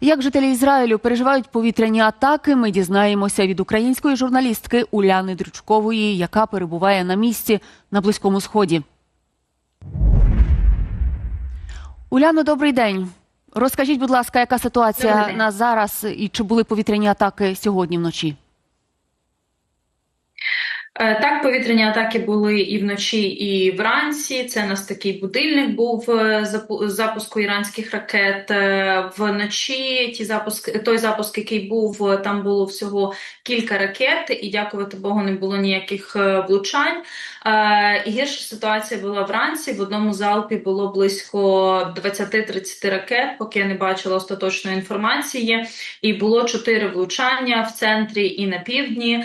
Як жителі Ізраїлю переживають повітряні атаки, ми дізнаємося від української журналістки Уляни Дрючкової, яка перебуває на місці на Близькому Сході. Уляно, добрий день. Розкажіть, будь ласка, яка ситуація на зараз і чи були повітряні атаки сьогодні вночі? Е, Так, повітряні атаки були і вночі, і вранці. Це у нас такий будильник був е, запуску іранських ракет. Е, Вночі ті запуск, той запуск, який був, там було всього кілька ракет, і дякувати Богу, не було ніяких влучань. І гірша ситуація була вранці. В одному залпі було близько 20-30 ракет, поки я не бачила остаточної інформації. І було чотири влучання в центрі і на півдні.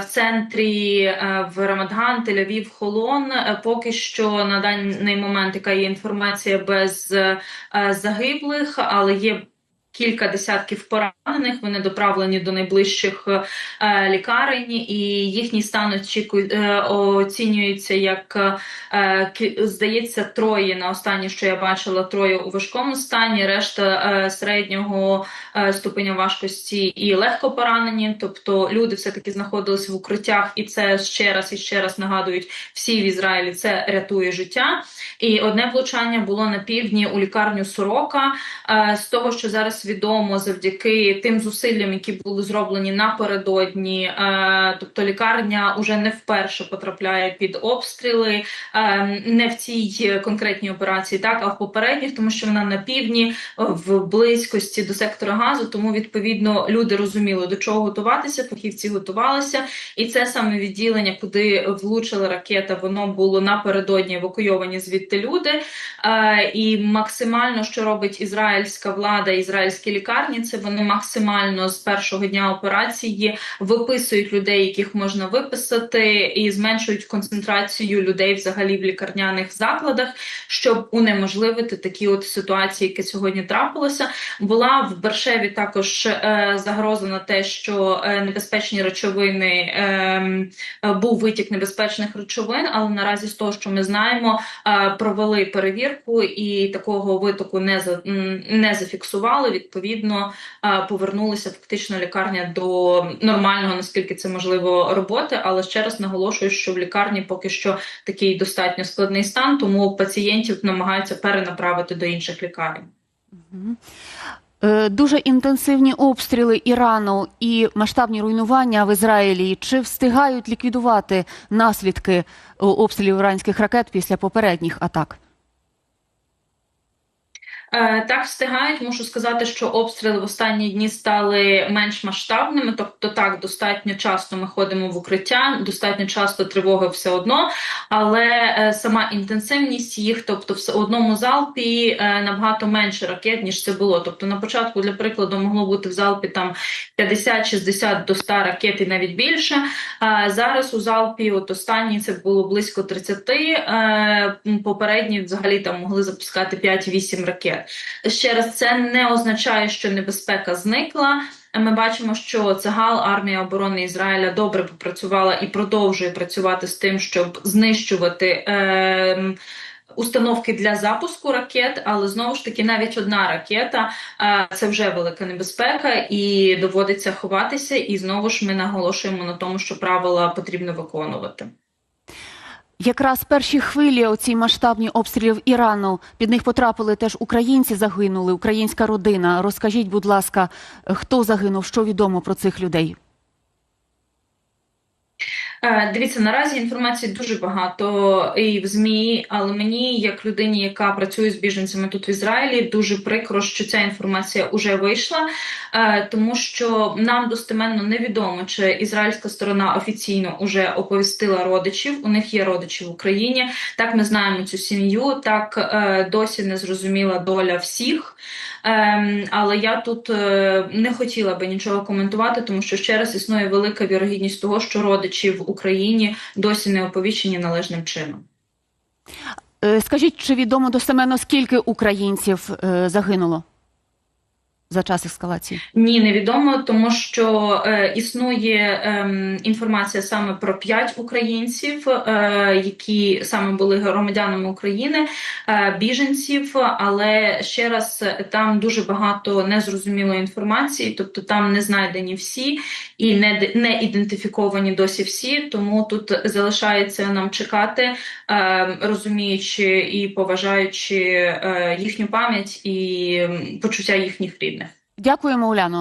В центрі е, в Рамадган, Тель-Авів, Холон. Е, Поки що на даний момент яка є інформація без е, загиблих, але є. Кілька десятків поранених, вони доправлені до найближчих е, лікарень, і їхній стан очікує, е, оцінюється як, е, здається, троє на останнє, що я бачила, троє у важкому стані, решта середнього ступеня важкості і легко поранені. Тобто люди все-таки знаходилися в укриттях, і це ще раз і ще раз нагадують всі в Ізраїлі. Це рятує життя. І одне влучання було на півдні у лікарню Сорока. З того, що зараз відомо, завдяки тим зусиллям, які були зроблені напередодні, е, тобто лікарня уже не вперше потрапляє під обстріли, е, не в цій конкретній операції, так а в попередніх, тому що вона на півдні в близькості до сектора газу. Тому відповідно люди розуміли до чого готуватися. Фахівці готувалися, і це саме відділення, куди влучила ракета. Воно було напередодні евакуйовані звідти люди. Е, і максимально, що робить ізраїльська влада, ізраїльські лікарні, це вони максимально з першого дня операції виписують людей, яких можна виписати, і зменшують концентрацію людей взагалі в лікарняних закладах, щоб унеможливити такі от ситуації, які сьогодні трапилося. Була в Бершеві також е, загроза на те, що е, небезпечні речовини ем, е, був витік небезпечних речовин, але наразі з того, що ми знаємо, е, провели перевірку і такого витоку не за не зафіксували. Відповідно, е, повернулися фактично лікарня до нормального, наскільки це можливо, роботи. Але ще раз наголошую, що в лікарні поки що такий достатньо складний стан, тому пацієнтів намагаються перенаправити до інших лікарень. Е, Дуже інтенсивні обстріли Ірану і масштабні руйнування в Ізраїлі. Чи встигають ліквідувати наслідки е, обстрілів іранських ракет після попередніх атак? Е, Так, встигають. Мушу сказати, що обстріли в останні дні стали менш масштабними. Тобто, так, достатньо часто ми ходимо в укриття, достатньо часто тривоги все одно, але е, сама інтенсивність їх, тобто, в одному залпі е, набагато менше ракет, ніж це було. Тобто, на початку, для прикладу, могло бути в залпі там 50-60 до 100 ракет і навіть більше. Зараз у залпі, от останній це було близько 30, е, попередні взагалі там могли запускати 5-8 ракет. Ще раз, це не означає, що небезпека зникла. Ми бачимо, що Цагал, армія оборони Ізраїля, добре попрацювала і продовжує працювати з тим, щоб знищувати. Е, Установки для запуску ракет, але знову ж таки, навіть одна ракета е, це вже велика небезпека, і доводиться ховатися. І знову ж ми наголошуємо на тому, що правила потрібно виконувати. Якраз перші хвилі оці масштабні обстрілів Ірану під них потрапили теж українці. Загинули, українська родина. Розкажіть, будь ласка, хто загинув, що відомо про цих людей? Е, Дивіться, наразі інформації дуже багато і в ЗМІ, але мені, як людині, яка працює з біженцями тут в Ізраїлі, дуже прикро, що ця інформація вже вийшла, е, тому що нам достеменно невідомо, чи ізраїльська сторона офіційно вже оповістила родичів. У них є родичі в Україні. Так ми знаємо цю сім'ю. Так е, досі не зрозуміла доля всіх. Ем, але я тут не хотіла би нічого коментувати, тому що ще раз існує велика вірогідність того, що родичі в Україні досі не оповіщені належним чином. Е, Скажіть, чи відомо достеменно скільки українців е, загинуло? За час ескалації? Ні, невідомо, тому що е, існує ем, інформація саме про п'ять українців, е, які саме були громадянами України, е, біженців. Але ще раз е, там дуже багато незрозумілої інформації, тобто там не знайдені всі і не, не ідентифіковані досі всі. Тому тут залишається нам чекати, е, розуміючи і поважаючи е, їхню пам'ять і почуття їхніх рідних. Дякуємо, Уляно.